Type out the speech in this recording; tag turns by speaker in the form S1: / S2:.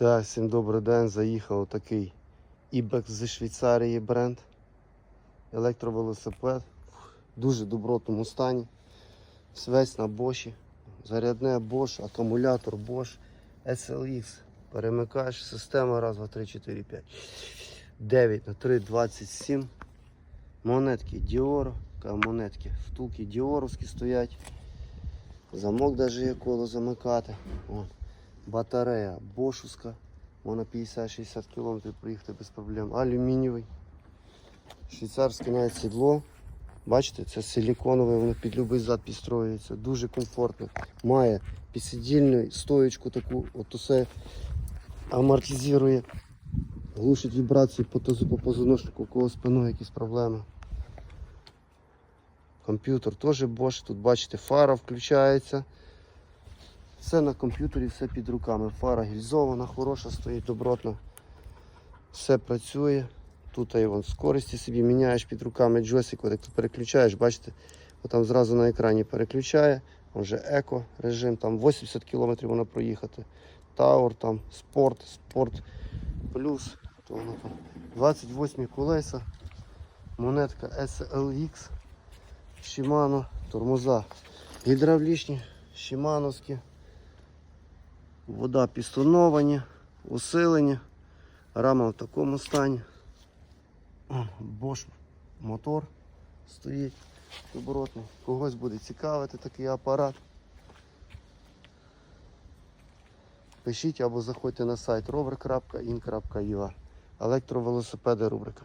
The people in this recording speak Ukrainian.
S1: Так, всім добрий день. Заїхав такий Ibex зі Швейцарії бренд. Електровелосипед. В дуже добротному стані. Весь на Боші. Зарядне Bosch, акумулятор Bosch, SLX. Перемикаєш, система раз, два, три, чотири, п'ять. 9 на 3, 27. Монетки Dior. Монетки. Втулки Діоровські стоять. Замок даже є коло замикати. О. Батарея бошуска. Можна 50-60 км проїхати без проблем. Алюмінієвий. Швейцарське навіть сідло. Бачите, це силіконове, воно під любий зад підстроюється. Дуже комфортно. Має підсидільну стоєчку таку, от усе амортизує. Глушить вібрації по тазу, по позвоночнику, у кого спиною якісь проблеми. Комп'ютер теж Bosch. Тут бачите, фара включається. Все на комп'ютері, все під руками. Фара гільзована, хороша, стоїть добротно. Все працює. Тут і вон скорості собі міняєш під руками джойстик, як ти переключаєш, бачите, там зразу на екрані переключає. Вже еко режим, там 80 км воно проїхати. Таур, там спорт, спорт плюс. То воно там 28 колеса. Монетка SLX. Shimano, тормоза гідравлічні, Shimanoські. Вода пістоновані, усилені, рама в такому стані. Bosch мотор стоїть добротний. Когось буде цікавити такий апарат. Пишіть або заходьте на сайт rover.in.ua Електровелосипеди рубрика.